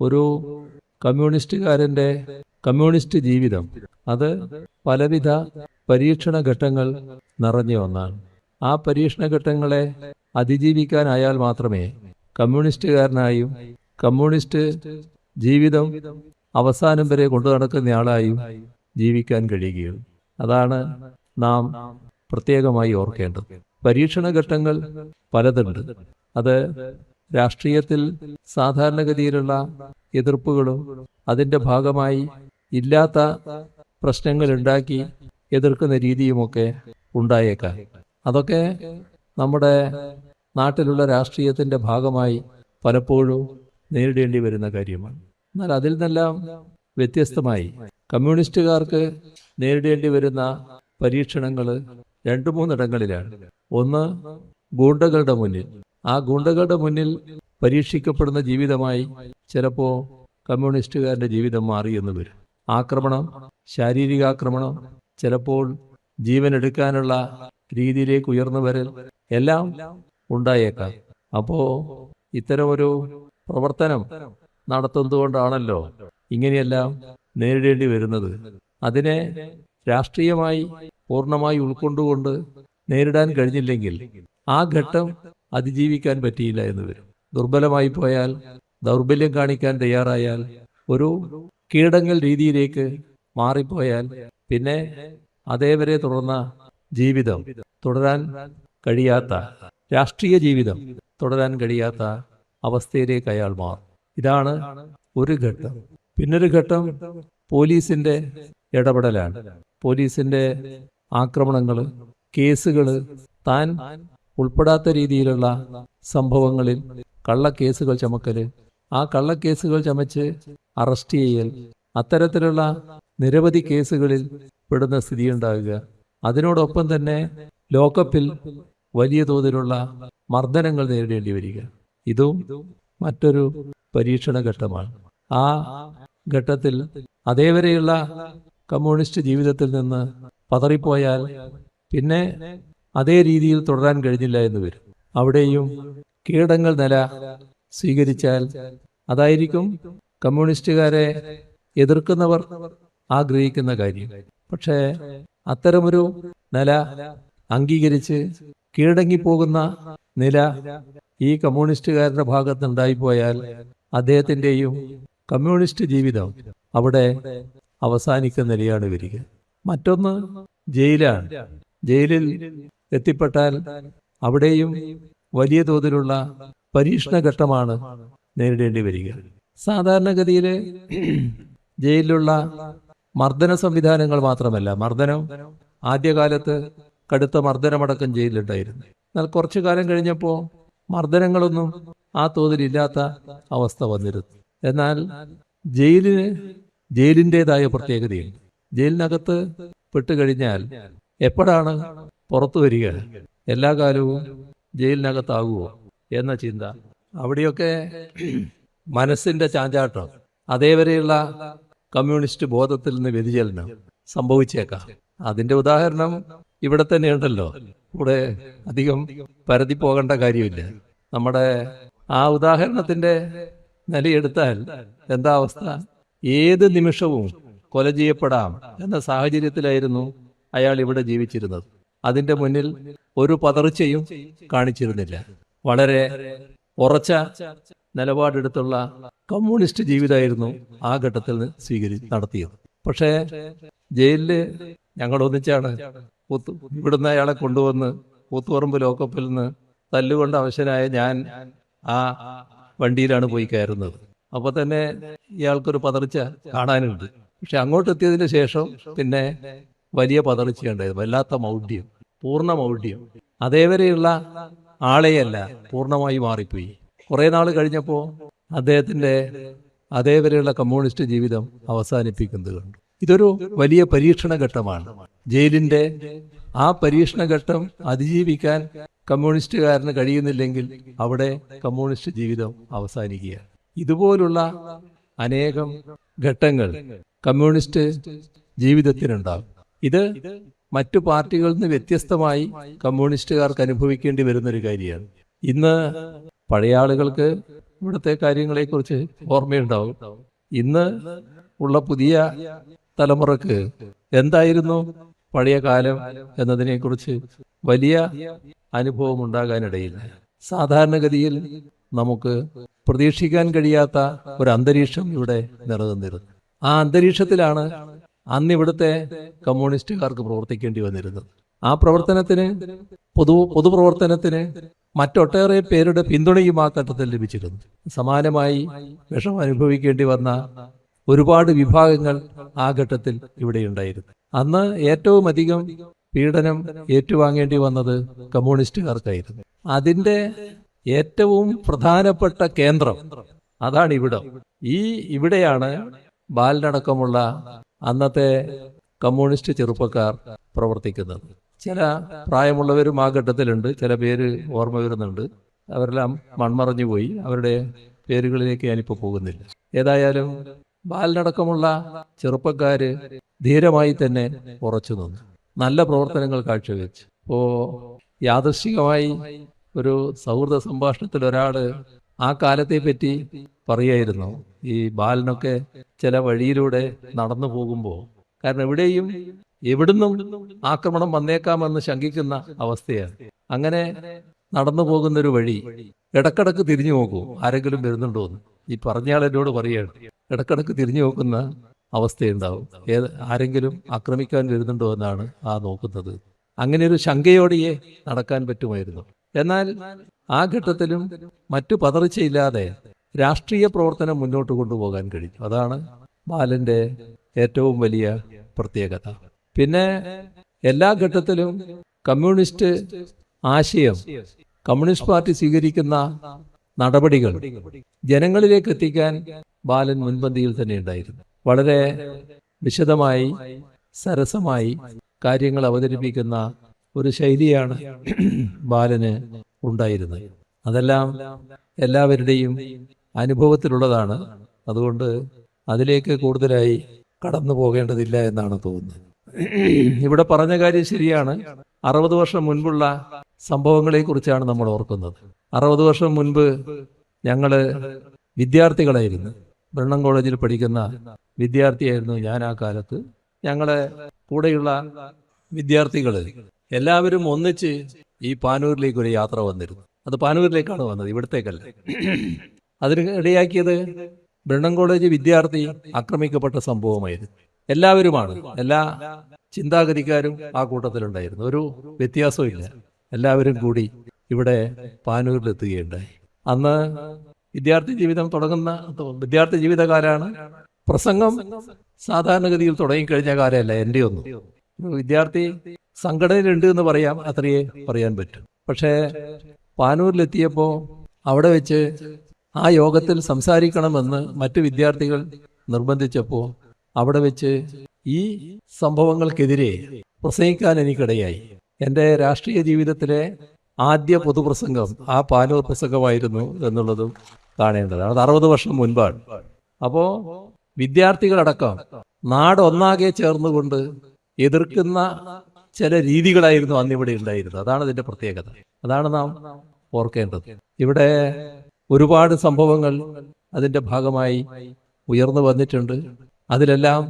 ഒരു കമ്മ്യൂണിസ്റ്റുകാരന്റെ കമ്മ്യൂണിസ്റ്റ് ജീവിതം. അത് പലവിധ പരീക്ഷണ ഘട്ടങ്ങൾ നിറഞ്ഞ ഒന്നാണ്. ആ പരീക്ഷണ ഘട്ടങ്ങളെ അതിജീവിക്കാനായാൽ മാത്രമേ കമ്മ്യൂണിസ്റ്റുകാരനായും കമ്മ്യൂണിസ്റ്റ് ജീവിതം അവസാനം വരെ കൊണ്ടു നടക്കുന്നയാളായും ജീവിക്കാൻ കഴിയുകയുള്ളൂ. അതാണ് നാം പ്രത്യേകമായി ഓർക്കേണ്ടത്. പരീക്ഷണ ഘട്ടങ്ങൾ പലതുണ്ട്. അത് രാഷ്ട്രീയത്തിൽ സാധാരണഗതിയിലുള്ള എതിർപ്പുകളും അതിന്റെ ഭാഗമായി ഇല്ലാത്ത പ്രശ്നങ്ങൾ ഉണ്ടാക്കി എതിർക്കുന്ന രീതിയുമൊക്കെ ഉണ്ടായേക്കാം. അതൊക്കെ നമ്മുടെ നാട്ടിലുള്ള രാഷ്ട്രീയത്തിന്റെ ഭാഗമായി പലപ്പോഴും നേരിടേണ്ടി വരുന്ന കാര്യമാണ്. എന്നാൽ അതിൽ നിന്നെല്ലാം വ്യത്യസ്തമായി കമ്മ്യൂണിസ്റ്റുകാർക്ക് നേരിടേണ്ടി വരുന്ന പരീക്ഷണങ്ങൾ രണ്ടു മൂന്നിടങ്ങളിലാണ്. ഒന്ന് ഗൂണ്ടകളുടെ മുന്നിൽ ആ ഗുണ്ടകളുടെ മുന്നിൽ പരീക്ഷിക്കപ്പെടുന്ന ജീവിതമായി ചിലപ്പോൾ കമ്മ്യൂണിസ്റ്റുകാരുടെ ജീവിതം മാറി എന്ന് വരും. ആക്രമണം ശാരീരികാക്രമണം ചിലപ്പോൾ ജീവൻ എടുക്കാനുള്ള രീതിയിലേക്ക് ഉയർന്നു വരൽ എല്ലാം ഉണ്ടായേക്കാം. അപ്പോ ഇത്തരമൊരു പ്രവർത്തനം നടത്തുന്നതുകൊണ്ടാണല്ലോ ഇങ്ങനെയെല്ലാം നേരിടേണ്ടി വരുന്നത്. അതിനെ രാഷ്ട്രീയമായി പൂർണമായി ഉൾക്കൊണ്ടുകൊണ്ട് നേരിടാൻ കഴിഞ്ഞില്ലെങ്കിൽ ആ ഘട്ടം അതിജീവിക്കാൻ പറ്റിയില്ല എന്ന് വരും. ദുർബലമായി പോയാൽ ദൗർബല്യം കാണിക്കാൻ തയ്യാറായാൽ ഒരു കീടങ്ങൾ രീതിയിലേക്ക് മാറിപ്പോയാൽ പിന്നെ അതേവരെ തുടർന്ന ജീവിതം തുടരാൻ കഴിയാത്ത രാഷ്ട്രീയ ജീവിതം തുടരാൻ കഴിയാത്ത അവസ്ഥയിലേക്ക് അയാൾ മാറും. ഇതാണ് ഒരു ഘട്ടം. പിന്നൊരു ഘട്ടം പോലീസിന്റെ ഇടപെടലാണ്. പോലീസിന്റെ ആക്രമണങ്ങൾ കേസുകൾ താൻ ഉൾപ്പെടാത്ത രീതിയിലുള്ള സംഭവങ്ങളിൽ കള്ളക്കേസുകൾ ചമക്കൽ. ആ കള്ളക്കേസുകൾ ചമച്ച് അറസ്റ്റ് ചെയ്യൽ. അത്തരത്തിലുള്ള നിരവധി കേസുകളിൽ പെടുന്ന സ്ഥിതിയുണ്ടാകുക. അതിനോടൊപ്പം തന്നെ ലോക്കപ്പിൽ വലിയ തോതിലുള്ള മർദ്ദനങ്ങൾ നേരിടേണ്ടി വരിക. ഇതും മറ്റൊരു പരീക്ഷണ ഘട്ടമാണ്. ആ ഘട്ടത്തിൽ അതേവരെയുള്ള കമ്മ്യൂണിസ്റ്റ് ജീവിതത്തിൽ നിന്ന് പതറിപ്പോയാൽ പിന്നെ അതേ രീതിയിൽ തുടരാൻ കഴിഞ്ഞില്ല എന്ന് വരും. അവിടെയും കീടങ്ങൾ നില സ്വീകരിച്ചാൽ അതായിരിക്കും കമ്മ്യൂണിസ്റ്റുകാരെ എതിർക്കുന്നവർ ആഗ്രഹിക്കുന്ന കാര്യം. പക്ഷേ അത്തരമൊരു നില അംഗീകരിച്ച് കീഴടങ്ങിപ്പോകുന്ന നില ഈ കമ്മ്യൂണിസ്റ്റുകാരുടെ ഭാഗത്ത് ഉണ്ടായിപ്പോയാൽ അദ്ദേഹത്തിന്റെയും കമ്മ്യൂണിസ്റ്റ് ജീവിതം അവിടെ അവസാനിക്കുന്ന നിലയാണ് വരിക. മറ്റൊന്ന് ജയിലാണ്. ജയിലിൽ എത്തിപ്പെട്ടാൽ അവിടെയും വലിയ തോതിലുള്ള പരീക്ഷണ ഘട്ടമാണ് നേരിടേണ്ടി വരിക. സാധാരണഗതിയിൽ ജയിലിലുള്ള മർദ്ദന സംവിധാനങ്ങൾ മാത്രമല്ല മർദ്ദനം ആദ്യകാലത്ത് കടുത്ത മർദ്ദനമടക്കം ജയിലിലുണ്ടായിരുന്നു. എന്നാൽ കുറച്ചു കാലം കഴിഞ്ഞപ്പോൾ മർദ്ദനങ്ങളൊന്നും ആ തോതിലില്ലാത്ത അവസ്ഥ വന്നിരുന്നു. എന്നാൽ ജയിലിന് ജയിലിന്റെതായ പ്രത്യേകതയുണ്ട്. ജയിലിനകത്ത് പെട്ടുകഴിഞ്ഞാൽ എപ്പോഴാണ് പുറത്തു വരിക. എല്ലാ കാലവും ജയിലിനകത്താകുമോ എന്ന ചിന്ത. അവിടെയൊക്കെ മനസ്സിന്റെ ചാഞ്ചാട്ടം. അതേവരെയുള്ള കമ്മ്യൂണിസ്റ്റ് ബോധത്തിൽ നിന്ന് വ്യതിചലനം സംഭവിച്ചേക്കാം. അതിന്റെ ഉദാഹരണം ഇവിടെ തന്നെ ഉണ്ടല്ലോ. ഇവിടെ അധികം പരതി പോകേണ്ട കാര്യമില്ല. നമ്മുടെ ആ ഉദാഹരണത്തിന്റെ നിലയെടുത്താൽ എന്താ അവസ്ഥ? ഏത് നിമിഷവും കൊല ചെയ്യപ്പെടാം എന്ന സാഹചര്യത്തിലായിരുന്നു അയാൾ ഇവിടെ ജീവിച്ചിരുന്നത്. അതിന്റെ മുന്നിൽ ഒരു പതർച്ചയും കാണിച്ചിരുന്നില്ല. വളരെ ഉറച്ച നിലപാടെടുത്തുള്ള കമ്മ്യൂണിസ്റ്റ് ജീവിതമായിരുന്നു ആ ഘട്ടത്തിൽ സ്വീകരി നടത്തിയത്. പക്ഷേ ജയിലിൽ ഞങ്ങൾ ഒന്നിച്ചാണ് കൂത്തു ഇവിടുന്ന് അയാളെ കൊണ്ടുവന്ന് കൂത്തുപറമ്പ് ലോക്കപ്പിൽ നിന്ന് തല്ലുകൊണ്ട് അവശനായ ഞാൻ ആ വണ്ടിയിലാണ് പോയി കയറുന്നത്. അപ്പൊ തന്നെ ഇയാൾക്കൊരു പതർച്ച കാണാനുണ്ട്. പക്ഷെ അങ്ങോട്ട് എത്തിയതിന് ശേഷം പിന്നെ വലിയ പതർച്ചയുണ്ടായത് വല്ലാത്ത മൗഢ്യം പൂർണ മൗഢ്യം. അതേവരെയുള്ള ആളെയല്ല പൂർണമായി മാറിപ്പോയി. കുറെ നാൾ കഴിഞ്ഞപ്പോൾ അദ്ദേഹത്തിന്റെ അതേവരെയുള്ള കമ്മ്യൂണിസ്റ്റ് ജീവിതം അവസാനിപ്പിക്കുന്നത് കണ്ടു. ഇതൊരു വലിയ പരീക്ഷണ ഘട്ടമാണ്. ജയിലിന്റെ ആ പരീക്ഷണ ഘട്ടം അതിജീവിക്കാൻ കമ്മ്യൂണിസ്റ്റുകാരന് കഴിയുന്നില്ലെങ്കിൽ അവിടെ കമ്മ്യൂണിസ്റ്റ് ജീവിതം അവസാനിക്കുകയാണ്. ഇതുപോലുള്ള അനേകം ഘട്ടങ്ങൾ കമ്മ്യൂണിസ്റ്റ് ജീവിതത്തിനുണ്ടാകും. ഇത് മറ്റു പാർട്ടികളിൽ നിന്ന് വ്യത്യസ്തമായി കമ്മ്യൂണിസ്റ്റുകാർക്ക് അനുഭവിക്കേണ്ടി വരുന്ന ഒരു കാര്യമാണ്. ഇന്ന് പഴയ ആളുകൾക്ക് ഇവിടുത്തെ കാര്യങ്ങളെക്കുറിച്ച് ഓർമ്മയുണ്ടാവും. ഇന്ന് ഉള്ള പുതിയ തലമുറയ്ക്ക് എന്തായിരുന്നു പഴയ കാലം എന്നതിനെക്കുറിച്ച് വലിയ അനുഭവം ഉണ്ടാകാനിടയില്ല. സാധാരണഗതിയിൽ നമുക്ക് പ്രതീക്ഷിക്കാൻ കഴിയാത്ത ഒരു അന്തരീക്ഷം ഇവിടെ നിലനിന്നിരുന്നു. ആ അന്തരീക്ഷത്തിലാണ് അന്ന് ഇവിടുത്തെ കമ്മ്യൂണിസ്റ്റുകാർക്ക് പ്രവർത്തിക്കേണ്ടി വന്നിരുന്നത് ആ പ്രവർത്തനത്തിന് പൊതു പൊതുപ്രവർത്തനത്തിന് മറ്റൊട്ടേറെ പേരുടെ പിന്തുണയും ആ ഘട്ടത്തിൽ ലഭിച്ചിരുന്നു. സമാനമായി വിഷം അനുഭവിക്കേണ്ടി വന്ന ഒരുപാട് വിഭാഗങ്ങൾ ആ ഘട്ടത്തിൽ ഇവിടെ ഉണ്ടായിരുന്നു. അന്ന് ഏറ്റവും അധികം പീഡനം ഏറ്റുവാങ്ങേണ്ടി വന്നത് കമ്മ്യൂണിസ്റ്റുകാർക്കായിരുന്നു. അതിന്റെ ഏറ്റവും പ്രധാനപ്പെട്ട കേന്ദ്രം അതാണ് ഇവിടം. ഈ ഇവിടെയാണ് ബാലനടക്കമുള്ള അന്നത്തെ കമ്മ്യൂണിസ്റ്റ് ചെറുപ്പക്കാർ പ്രവർത്തിക്കുന്നത്. ചില പ്രായമുള്ളവരും ആ ഘട്ടത്തിലുണ്ട്. ചില പേര് ഓർമ്മ വരുന്നുണ്ട്. അവരെല്ലാം മൺമറഞ്ഞു പോയി. അവരുടെ പേരുകളിലേക്ക് ഞാനിപ്പോൾ പോകുന്നില്ല. ഏതായാലും ബാലനടക്കമുള്ള ചെറുപ്പക്കാർ ധീരമായി തന്നെ ഉറച്ചു നിന്നു. നല്ല പ്രവർത്തനങ്ങൾ കാഴ്ചവെച്ചു. ഇപ്പോ യാദൃശികമായി ഒരു സൗഹൃദ സംഭാഷണത്തിൽ ഒരാൾ ആ കാലത്തെ പറ്റി പറയായിരുന്നു. ഈ ബാലനൊക്കെ ചില വഴിയിലൂടെ നടന്നു പോകുമ്പോൾ കാരണം എവിടെയും എവിടുന്നും ആക്രമണം വന്നേക്കാമെന്ന് ശങ്കിക്കുന്ന അവസ്ഥയാണ്. അങ്ങനെ നടന്നു പോകുന്നൊരു വഴി ഇടക്കിടക്ക് തിരിഞ്ഞു നോക്കൂ. ആരെങ്കിലും വരുന്നുണ്ടോ എന്ന്. ഈ പറഞ്ഞയാൾ എന്നോട് പറയാണ് ഇടക്കിടക്ക് തിരിഞ്ഞു നോക്കുന്ന അവസ്ഥയുണ്ടാവും. ഏത് ആരെങ്കിലും ആക്രമിക്കാൻ വരുന്നുണ്ടോ എന്നാണ് ആ നോക്കുന്നത്. അങ്ങനെ ഒരു ശങ്കയോടെയേ നടക്കാൻ പറ്റുമായിരുന്നു. എന്നാൽ ആ ഘട്ടത്തിലും മറ്റു പതർച്ചയില്ലാതെ രാഷ്ട്രീയ പ്രവർത്തനം മുന്നോട്ട് കൊണ്ടുപോകാൻ കഴിഞ്ഞു. അതാണ് ബാലന്റെ ഏറ്റവും വലിയ പ്രത്യേകത. പിന്നെ എല്ലാ ഘട്ടത്തിലും കമ്മ്യൂണിസ്റ്റ് ആശയം കമ്മ്യൂണിസ്റ്റ് പാർട്ടി സ്വീകരിക്കുന്ന നടപടികൾ ജനങ്ങളിലേക്ക് എത്തിക്കാൻ ബാലൻ മുൻപന്തിയിൽ തന്നെ ഉണ്ടായിരുന്നു. വളരെ വിശദമായി സരസമായി കാര്യങ്ങൾ അവതരിപ്പിക്കുന്ന ഒരു ശൈലിയാണ് ബാലന് ഉണ്ടായിരുന്നത്. അതെല്ലാം എല്ലാവരുടെയും അനുഭവത്തിലുള്ളതാണ്. അതുകൊണ്ട് അതിലേക്ക് കൂടുതലായി കടന്നു പോകേണ്ടതില്ല എന്നാണ് തോന്നുന്നത്. ഇവിടെ പറഞ്ഞ കാര്യം ശരിയാണ്. അറുപത് വർഷം മുൻപുള്ള സംഭവങ്ങളെ കുറിച്ചാണ് നമ്മൾ ഓർക്കുന്നത്. അറുപത് വർഷം മുൻപ് ഞങ്ങൾ വിദ്യാർത്ഥികളായിരുന്നു. ബ്രണ്ണം കോളേജിൽ പഠിക്കുന്ന വിദ്യാർത്ഥിയായിരുന്നു ഞാൻ ആ കാലത്ത്. ഞങ്ങളെ കൂടെയുള്ള വിദ്യാർത്ഥികൾ എല്ലാവരും ഒന്നിച്ച് ഈ പാനൂരിലേക്ക് ഒരു യാത്ര വന്നിരുന്നു. അത് പാനൂരിലേക്കാണ് വന്നത് ഇവിടത്തേക്കല്ല. അതിന് ഇടയാക്കിയത് ബ്രണ്ണൻ കോളേജ് വിദ്യാർത്ഥി ആക്രമിക്കപ്പെട്ട സംഭവമായിരുന്നു. എല്ലാവരുമാണ് എല്ലാ ചിന്താഗതിക്കാരും ആ കൂട്ടത്തിലുണ്ടായിരുന്നു. ഒരു വ്യത്യാസവും എല്ലാവരും കൂടി ഇവിടെ പാനൂരിലെത്തുകയുണ്ടായി. അന്ന് വിദ്യാർത്ഥി ജീവിതം തുടങ്ങുന്ന വിദ്യാർത്ഥി ജീവിതകാലാണ് പ്രസംഗം സാധാരണഗതിയിൽ തുടങ്ങിക്കഴിഞ്ഞ കാലമല്ല എന്റെ ഒന്നും വിദ്യാർത്ഥി സംഘടനയിലുണ്ട് എന്ന് പറയാം അത്രയേ പറയാൻ പറ്റും. പക്ഷേ പാനൂരിലെത്തിയപ്പോൾ അവിടെ വെച്ച് ആ യോഗത്തിൽ സംസാരിക്കണമെന്ന് മറ്റു വിദ്യാർത്ഥികൾ നിർബന്ധിച്ചപ്പോൾ അവിടെ വെച്ച് ഈ സംഭവങ്ങൾക്കെതിരെ പ്രസംഗിക്കാൻ എനിക്കിടയായി. എന്റെ രാഷ്ട്രീയ ജീവിതത്തിലെ ആദ്യ പൊതുപ്രസംഗം ആ പാനൂർ പ്രസംഗമായിരുന്നു എന്നുള്ളതും കാണേണ്ടതാണ്. അത് അറുപത് വർഷം മുൻപാണ്. അപ്പോ വിദ്യാർത്ഥികളടക്കം നാടൊന്നാകെ ചേർന്നുകൊണ്ട് എതിർക്കുന്ന ചില രീതികളായിരുന്നു അന്ന് ഇവിടെ ഉണ്ടായിരുന്നത്. അതാണ് അതിന്റെ പ്രത്യേകത. അതാണ് നാം ഓർക്കേണ്ടത്. ഇവിടെ ഒരുപാട് സംഭവങ്ങൾ അതിന്റെ ഭാഗമായി ഉയർന്നു വന്നിട്ടുണ്ട്. അതിലെല്ലാം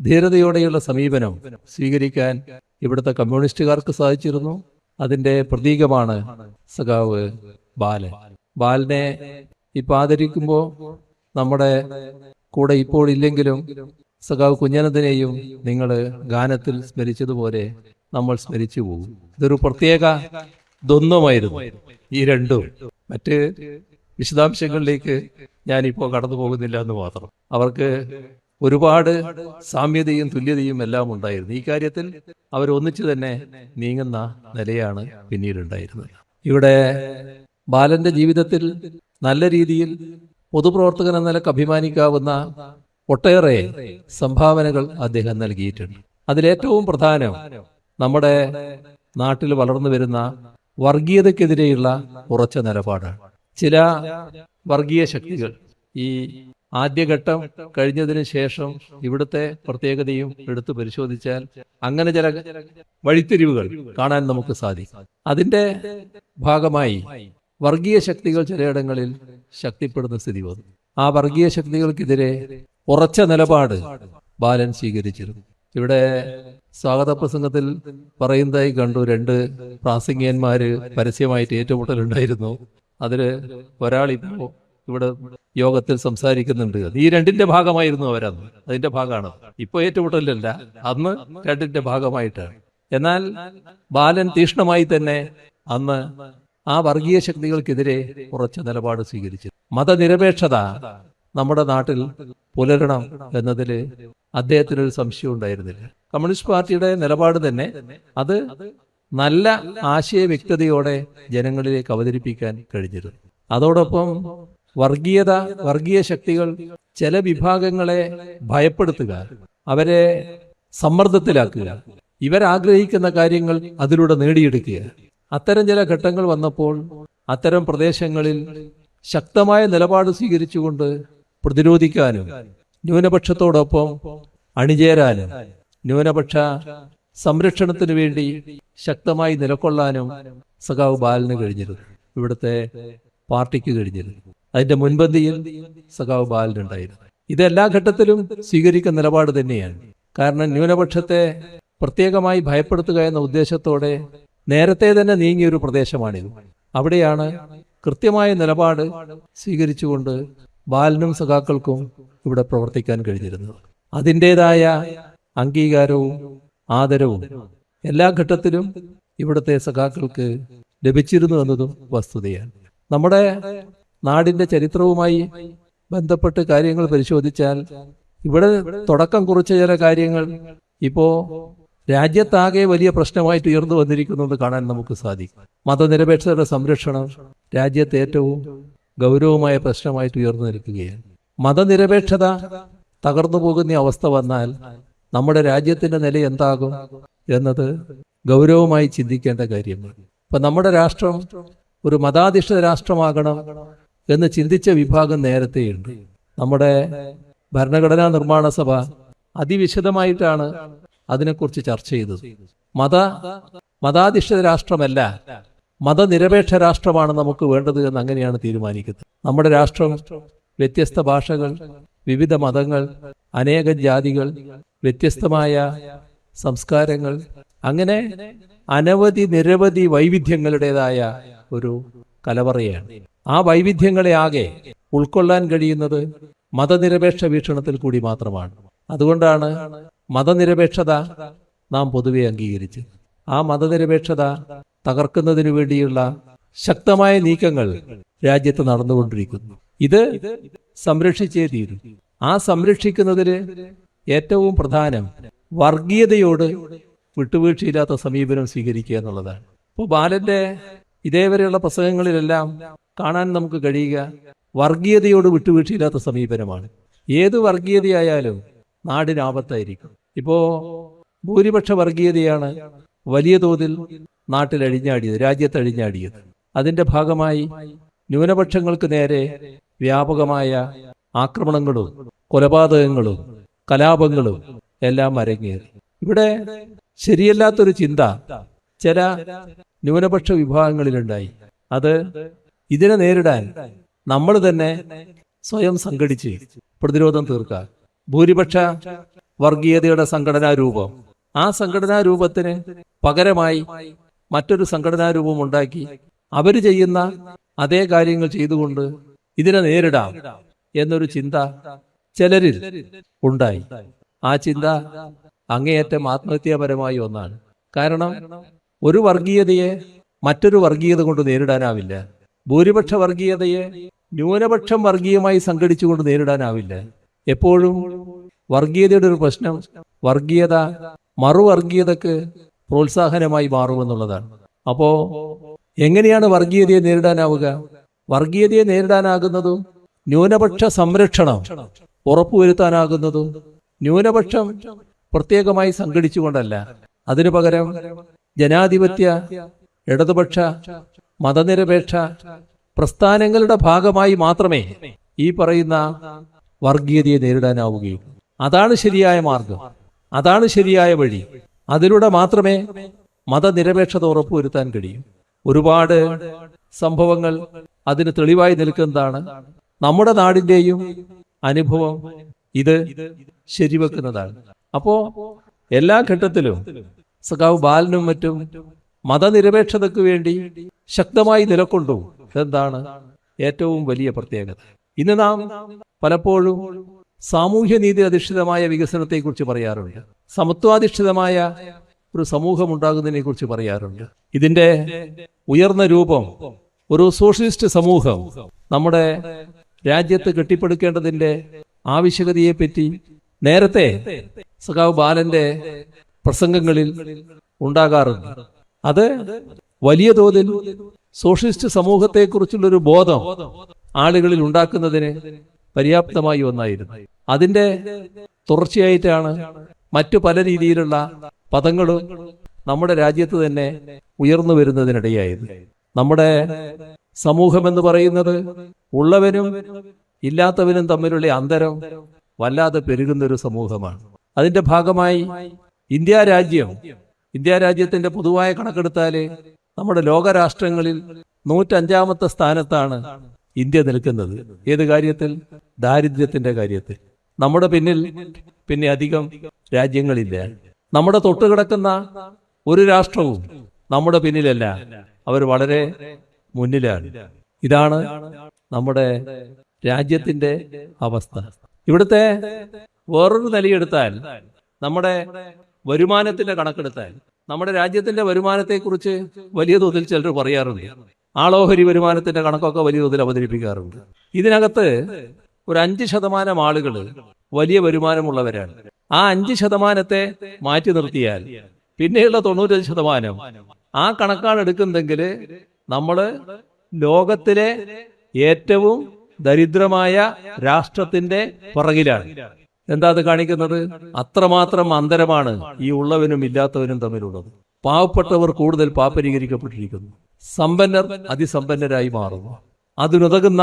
ധീരതയോടെയുള്ള സമീപനം സ്വീകരിക്കാൻ ഇവിടുത്തെ കമ്മ്യൂണിസ്റ്റുകാർക്ക് സാധിച്ചിരുന്നു. അതിന്റെ പ്രതീകമാണ് സഖാവ് ബാലൻ. ബാലനെ ഇപ്പൊ ആദരിക്കുമ്പോൾ നമ്മുടെ കൂടെ ഇപ്പോൾ ഇല്ലെങ്കിലും സഖാവ് കുഞ്ഞനന്ദനെയും നിങ്ങൾ ഗാനത്തിൽ സ്മരിച്ചതുപോലെ നമ്മൾ സ്മരിച്ചു പോകും. ഇതൊരു പ്രത്യേക ദ്വന്ദ്മായിരുന്നു ഈ രണ്ടും. മറ്റ് വിശദാംശങ്ങളിലേക്ക് ഞാനിപ്പോൾ കടന്നു പോകുന്നില്ല എന്ന് മാത്രം. അവർക്ക് ഒരുപാട് സാമ്യതയും തുല്യതയും എല്ലാം ഉണ്ടായിരുന്നു. ഈ കാര്യത്തിൽ അവർ ഒന്നിച്ചു തന്നെ നീങ്ങുന്ന നിലയാണ് പിന്നീടുണ്ടായിരുന്നത്. ഇവിടെ ബാലന്റെ ജീവിതത്തിൽ നല്ല രീതിയിൽ പൊതുപ്രവർത്തകൻ എന്ന നിലയ്ക്ക് അഭിമാനിക്കാവുന്ന ഒട്ടേറെ സംഭാവനകൾ അദ്ദേഹം നൽകിയിട്ടുണ്ട്. അതിലേറ്റവും പ്രധാനം നമ്മുടെ നാട്ടിൽ വളർന്നു വരുന്ന വർഗീയതക്കെതിരെയുള്ള ഉറച്ച നിലപാടാണ്. ചില വർഗീയ ശക്തികൾ ഈ ആദ്യഘട്ടം കഴിഞ്ഞതിന് ശേഷം ഇവിടുത്തെ പ്രത്യേകതയും എടുത്തു പരിശോധിച്ചാൽ അങ്ങനെ ചില വഴിത്തിരിവുകൾ കാണാൻ നമുക്ക് സാധിക്കും. അതിന്റെ ഭാഗമായി വർഗീയ ശക്തികൾ ചിലയിടങ്ങളിൽ ശക്തിപ്പെടുന്ന സ്ഥിതി വന്നു. ആ വർഗീയ ശക്തികൾക്കെതിരെ ഉറച്ച നിലപാട് ബാലൻ സ്വീകരിച്ചിരുന്നു. ഇവിടെ സ്വാഗത പ്രസംഗത്തിൽ പറയുന്നതായി കണ്ടു രണ്ട് പ്രാസംഗികന്മാര് പരസ്യമായിട്ട് ഏറ്റുമുട്ടലുണ്ടായിരുന്നു. അതിൽ ഒരാൾ ഇപ്പോ ഇവിടെ യോഗത്തിൽ സംസാരിക്കുന്നുണ്ട്. ഈ രണ്ടിന്റെ ഭാഗമായിരുന്നു അവരന്ന്. അതിന്റെ ഭാഗമാണ്. ഇപ്പൊ ഏറ്റുമുട്ടലല്ല. അന്ന് രണ്ടിന്റെ ഭാഗമായിട്ടാണ്. എന്നാൽ ബാലൻ തീഷ്ണമായി തന്നെ അന്ന് ആ വർഗീയ ശക്തികൾക്കെതിരെ ഉറച്ച നിലപാട് സ്വീകരിച്ചു. മതനിരപേക്ഷത നമ്മുടെ നാട്ടിൽ പുലരണം എന്നതിൽ അദ്ദേഹത്തിനൊരു സംശയം ഉണ്ടായിരുന്നില്ല. കമ്മ്യൂണിസ്റ്റ് പാർട്ടിയുടെ നിലപാട് തന്നെ അത് നല്ല ആശയ വ്യക്തതയോടെ ജനങ്ങളിലേക്ക് അവതരിപ്പിക്കാൻ കഴിഞ്ഞിരുന്നു. അതോടൊപ്പം വർഗീയത വർഗീയ ശക്തികൾ ചില വിഭാഗങ്ങളെ ഭയപ്പെടുത്തുക അവരെ സമ്മർദ്ദത്തിലാക്കുക ഇവരാഗ്രഹിക്കുന്ന കാര്യങ്ങൾ അതിലൂടെ നേടിയെടുക്കുക. അത്തരം ചില ഘട്ടങ്ങൾ വന്നപ്പോൾ അത്തരം പ്രദേശങ്ങളിൽ ശക്തമായ നിലപാട് സ്വീകരിച്ചുകൊണ്ട് പ്രതിരോധിക്കാനും ന്യൂനപക്ഷത്തോടൊപ്പം അണിചേരാനും ന്യൂനപക്ഷ സംരക്ഷണത്തിനു വേണ്ടി ശക്തമായി നിലകൊള്ളാനും സഖാവ് ബാലന് കഴിഞ്ഞിരുന്നു. ഇവിടുത്തെ പാർട്ടിക്ക് കഴിഞ്ഞിരുന്നു. അതിന്റെ മുൻപന്തിയിൽ സഖാവ് ബാലനുണ്ടായിരുന്നു. ഇത് എല്ലാ ഘട്ടത്തിലും സ്വീകരിക്കുന്ന നിലപാട് തന്നെയാണ്. കാരണം ന്യൂനപക്ഷത്തെ പ്രത്യേകമായി ഭയപ്പെടുത്തുക എന്ന ഉദ്ദേശത്തോടെ നേരത്തെ തന്നെ നീങ്ങിയൊരു പ്രദേശമാണിത്. അവിടെയാണ് കൃത്യമായ നിലപാട് സ്വീകരിച്ചുകൊണ്ട് ബാലനും സഖാക്കൾക്കും ഇവിടെ പ്രവർത്തിക്കാൻ കഴിഞ്ഞിരുന്നത്. അതിന്റെതായ അംഗീകാരവും ആദരവും എല്ലാ ഘട്ടത്തിലും ഇവിടുത്തെ സഖാക്കൾക്ക് ലഭിച്ചിരുന്നു എന്നതും വസ്തുതയാണ്. നമ്മുടെ നാടിന്റെ ചരിത്രവുമായി ബന്ധപ്പെട്ട് കാര്യങ്ങൾ പരിശോധിച്ചാൽ ഇവിടെ തുടക്കം കുറിച്ച ചില കാര്യങ്ങൾ ഇപ്പോ രാജ്യത്താകെ വലിയ പ്രശ്നമായിട്ട് ഉയർന്നു വന്നിരിക്കുന്നത് കാണാൻ നമുക്ക് സാധിക്കും. മതനിരപേക്ഷതയുടെ സംരക്ഷണം രാജ്യത്തെ ഏറ്റവും ഗൗരവമായ പ്രശ്നമായിട്ട് ഉയർന്നു നിൽക്കുകയാണ് മതനിരപേക്ഷത തകർന്നു പോകുന്ന അവസ്ഥ വന്നാൽ നമ്മുടെ രാജ്യത്തിന്റെ നില എന്താകും എന്നത് ഗൗരവമായി ചിന്തിക്കേണ്ട കാര്യമാണ്. ഇപ്പൊ നമ്മുടെ രാഷ്ട്രം ഒരു മതാധിഷ്ഠിത രാഷ്ട്രമാകണം എന്ന് ചിന്തിച്ച വിഭാഗം നേരത്തെയുണ്ട്. നമ്മുടെ ഭരണഘടനാ നിർമ്മാണ സഭ അതിവിശദമായിട്ടാണ് അതിനെക്കുറിച്ച് ചർച്ച ചെയ്തത്. മത മതാധിഷ്ഠിത രാഷ്ട്രമല്ല. മതനിരപേക്ഷ രാഷ്ട്രമാണ് നമുക്ക് വേണ്ടത് എന്ന് അങ്ങനെയാണ് തീരുമാനിക്കുന്നത്. നമ്മുടെ രാഷ്ട്രം വ്യത്യസ്ത ഭാഷകൾ വിവിധ മതങ്ങൾ അനേക ജാതികൾ വ്യത്യസ്തമായ സംസ്കാരങ്ങൾ അങ്ങനെ അനവധി നിരവധി വൈവിധ്യങ്ങളുടേതായ ഒരു കലവറയാണ്. ആ വൈവിധ്യങ്ങളെ ആകെ ഉൾക്കൊള്ളാൻ കഴിയുന്നത് മതനിരപേക്ഷ വീക്ഷണത്തിൽ കൂടി മാത്രമാണ്. അതുകൊണ്ടാണ് മതനിരപേക്ഷത നാം പൊതുവെ അംഗീകരിച്ച് ആ മതനിരപേക്ഷത തകർക്കുന്നതിനു വേണ്ടിയുള്ള ശക്തമായ നീക്കങ്ങൾ രാജ്യത്ത് നടന്നുകൊണ്ടിരിക്കുന്നു. ഇത് സംരക്ഷിച്ചേ തീരും. ആ സംരക്ഷിക്കുന്നതിന് ഏറ്റവും പ്രധാനം വർഗീയതയോട് വിട്ടുവീഴ്ചയില്ലാത്ത സമീപനം സ്വീകരിക്കുക എന്നുള്ളതാണ്. ഇപ്പോൾ ബാലന്റെ ഇതേവരെയുള്ള പ്രസംഗങ്ങളിലെല്ലാം കാണാൻ നമുക്ക് കഴിയുക വർഗീയതയോട് വിട്ടുവീഴ്ചയില്ലാത്ത സമീപനമാണ്. ഏത് വർഗീയതയായാലും നാടിന് ആപത്തായിരിക്കും. ഇപ്പോ ഭൂരിപക്ഷ വർഗീയതയാണ് വലിയ തോതിൽ നാട്ടിൽ അഴിഞ്ഞാടിയത് രാജ്യത്ത് അഴിഞ്ഞാടിയത്. അതിന്റെ ഭാഗമായി ന്യൂനപക്ഷങ്ങൾക്ക് നേരെ വ്യാപകമായ ആക്രമണങ്ങളും കൊലപാതകങ്ങളും കലാപങ്ങളും എല്ലാം അരങ്ങേറി. ഇവിടെ ശരിയല്ലാത്തൊരു ചിന്ത ചില ന്യൂനപക്ഷ വിഭാഗങ്ങളിലുണ്ടായി. അത് ഇതിനെ നേരിടാൻ നമ്മൾ തന്നെ സ്വയം സംഘടിച്ച് പ്രതിരോധം തീർക്കുക. ഭൂരിപക്ഷ വർഗീയതയുടെ സംഘടനാ രൂപം ആ സംഘടനാ രൂപത്തിന് പകരമായി മറ്റൊരു സംഘടനാ രൂപം ഉണ്ടാക്കി. അവർ ചെയ്യുന്ന അതേ കാര്യങ്ങൾ ചെയ്തുകൊണ്ട് ഇതിനെ നേരിടാം എന്നൊരു ചിന്ത ചിലരിൽ ഉണ്ടായി. ആ ചിന്ത അങ്ങേയറ്റം ആത്മഹത്യാപരമായി ഒന്നാണ് കാരണം ഒരു വർഗീയതയെ മറ്റൊരു വർഗീയത കൊണ്ട് നേരിടാനാവില്ല. ഭൂരിപക്ഷ വർഗീയതയെ ന്യൂനപക്ഷം വർഗീയമായി സംഘടിച്ചുകൊണ്ട് നേരിടാനാവില്ല. എപ്പോഴും വർഗീയതയുടെ ഒരു പ്രശ്നം വർഗീയത മറുവർഗീയതക്ക് പ്രോത്സാഹനമായി മാറുമെന്നുള്ളതാണ്. അപ്പോൾ എങ്ങനെയാണ് വർഗീയതയെ നേരിടാനാവുക? വർഗീയതയെ നേരിടാനാകുന്നതും ന്യൂനപക്ഷ സംരക്ഷണം ഉറപ്പുവരുത്താനാകുന്നതും ന്യൂനപക്ഷം പ്രത്യേകമായി സംഘടിച്ചുകൊണ്ടല്ല. അതിനു പകരം ജനാധിപത്യ ഇടതുപക്ഷ മതനിരപേക്ഷ പ്രസ്ഥാനങ്ങളുടെ ഭാഗമായി മാത്രമേ ഈ പറയുന്ന വർഗീയതയെ നേരിടാനാവുകയുള്ളൂ. അതാണ് ശരിയായ മാർഗം. അതാണ് ശരിയായ വഴി. അതിലൂടെ മാത്രമേ മതനിരപേക്ഷത ഉറപ്പുവരുത്താൻ കഴിയും. ഒരുപാട് സംഭവങ്ങൾ അതിന് തെളിവായി നിൽക്കുന്നതാണ്. നമ്മുടെ നാടിന്റെയും അനുഭവം ഇത് ശരിവെക്കുന്നതാണ്. അപ്പോ എല്ലാ ഘട്ടത്തിലും സഖാവ് ബാലനും മറ്റും മതനിരപേക്ഷതയ്ക്ക് വേണ്ടി ശക്തമായി നിലക്കൊണ്ടു എന്താണ് ഏറ്റവും വലിയ പ്രത്യേകത. ഇന്ന് നാം പലപ്പോഴും സാമൂഹ്യനീതി അധിഷ്ഠിതമായ വികസനത്തെക്കുറിച്ച് പറയാറുണ്ട്. സമത്വാധിഷ്ഠിതമായ ഒരു സമൂഹം ഉണ്ടാകുന്നതിനെ കുറിച്ച് പറയാറുണ്ട്. ഇതിന്റെ ഉയർന്ന രൂപം ഒരു സോഷ്യലിസ്റ്റ് സമൂഹം നമ്മുടെ രാജ്യത്ത് കെട്ടിപ്പടുക്കേണ്ടതിന്റെ ആവശ്യകതയെപ്പറ്റി നേരത്തെ സഖാവ് ബാലന്റെ പ്രസംഗങ്ങളിൽ ഉണ്ടാകാറുണ്ട്. അത് വലിയ തോതിൽ സോഷ്യലിസ്റ്റ് സമൂഹത്തെക്കുറിച്ചുള്ളൊരു ബോധം ആളുകളിൽ ഉണ്ടാക്കുന്നതിന് പര്യാപ്തമായി ഒന്നായിരുന്നു അതിന്റെ തുടർച്ചയായിട്ടാണ് മറ്റു പല രീതിയിലുള്ള പദങ്ങളും നമ്മുടെ രാജ്യത്ത് തന്നെ ഉയർന്നു വരുന്നതിനിടയായത്. നമ്മുടെ സമൂഹം എന്ന് പറയുന്നത് ഉള്ളവനും ഇല്ലാത്തവനും തമ്മിലുള്ള അന്തരം വല്ലാതെ പെരുകുന്ന ഒരു സമൂഹമാണ്. അതിന്റെ ഭാഗമായി ഇന്ത്യ രാജ്യം ഇന്ത്യ രാജ്യത്തിന്റെ പൊതുവായ കണക്കെടുത്താൽ നമ്മുടെ ലോകരാഷ്ട്രങ്ങളിൽ നൂറ്റഞ്ചാമത്തെ സ്ഥാനത്താണ് ഇന്ത്യ നിൽക്കുന്നത്. ഏത് കാര്യത്തിൽ? ദാരിദ്ര്യത്തിന്റെ കാര്യത്തിൽ. നമ്മുടെ പിന്നിൽ പിന്നെ അധികം രാജ്യങ്ങളില്ല. നമ്മുടെ തൊട്ടുകിടക്കുന്ന ഒരു രാഷ്ട്രവും നമ്മുടെ പിന്നിലല്ല. അവർ വളരെ മുന്നിലാണ്. ഇതാണ് നമ്മുടെ രാജ്യത്തിന്റെ അവസ്ഥ. ഇവിടുത്തെ വേറൊരു നിലയെടുത്താൽ നമ്മുടെ വരുമാനത്തിന്റെ കണക്കെടുത്താൽ നമ്മുടെ രാജ്യത്തിന്റെ വരുമാനത്തെക്കുറിച്ച് വലിയ തോതിൽ ചിലർ പറയാറുണ്ട്. ആളോഹരി വരുമാനത്തിന്റെ കണക്കൊക്കെ വലിയ തോതിൽ അവതരിപ്പിക്കാറുണ്ട്. ഇതിനകത്ത് ഒരു അഞ്ച് ശതമാനം ആളുകൾ വലിയ വരുമാനമുള്ളവരാണ്. ആ അഞ്ച് ശതമാനത്തെ മാറ്റി നിർത്തിയാൽ പിന്നെയുള്ള തൊണ്ണൂറ്റഞ്ച് ശതമാനം ആ കണക്കാണ് എടുക്കുന്നതെങ്കിൽ നമ്മൾ ലോകത്തിലെ ഏറ്റവും ദരിദ്രമായ രാഷ്ട്രത്തിന്റെ പുറകിലാണ്. എന്താ അത് കാണിക്കുന്നത്? അത്രമാത്രം അന്തരമാണ് ഈ ഉള്ളവനും ഇല്ലാത്തവനും തമ്മിലുള്ളത്. പാവപ്പെട്ടവർ കൂടുതൽ പാപ്പരീകരിക്കപ്പെട്ടിരിക്കുന്നു. സമ്പന്നർ അതിസമ്പന്നരായി മാറുന്നു. അതിനുതകുന്ന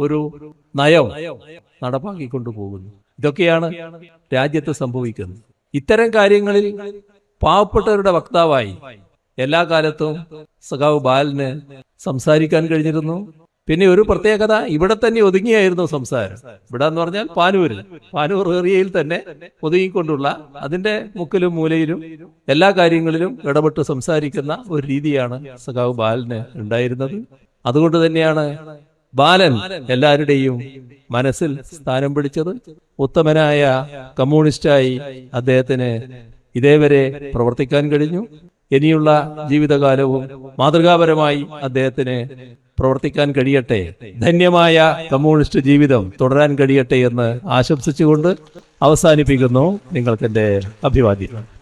ഒരു നയം നടപ്പാക്കിക്കൊണ്ടു പോകുന്നു ഇതൊക്കെയാണ് രാജ്യത്ത് സംഭവിക്കുന്നത്. ഇത്തരം കാര്യങ്ങളിൽ പാവപ്പെട്ടവരുടെ വക്താവായി എല്ലാ കാലത്തും സഖാവ് ബാലന് സംസാരിക്കാൻ കഴിഞ്ഞിരുന്നു. പിന്നെ ഒരു പ്രത്യേകത ഇവിടെ തന്നെ ഒതുങ്ങിയായിരുന്നു സംസാരം. ഇവിടെ എന്ന് പറഞ്ഞാൽ പാനൂരിൽ പാനൂർ ഏറിയയിൽ തന്നെ ഒതുങ്ങിക്കൊണ്ടുള്ള അതിന്റെ മുക്കിലും മൂലയിലും എല്ലാ കാര്യങ്ങളിലും ഇടപെട്ട് സംസാരിക്കുന്ന ഒരു രീതിയാണ് സഖാവ് ബാലന് ഉണ്ടായിരുന്നത്. അതുകൊണ്ട് തന്നെയാണ് ബാലൻ എല്ലാവരുടെയും മനസ്സിൽ സ്ഥാനം പിടിച്ചത്. ഉത്തമനായ കമ്മ്യൂണിസ്റ്റായി അദ്ദേഹത്തിന് ഇതേവരെ പ്രവർത്തിക്കാൻ കഴിഞ്ഞു. ഇനിയുള്ള ജീവിതകാലവും മാതൃകാപരമായി അദ്ദേഹത്തിന് പ്രവർത്തിക്കാൻ കഴിയട്ടെ. ധന്യമായ കമ്മ്യൂണിസ്റ്റ് ജീവിതം തുടരാൻ കഴിയട്ടെ എന്ന് ആശംസിച്ചുകൊണ്ട് അവസാനിപ്പിക്കുന്നു. നിങ്ങൾക്കെന്റെ അഭിവാദ്യം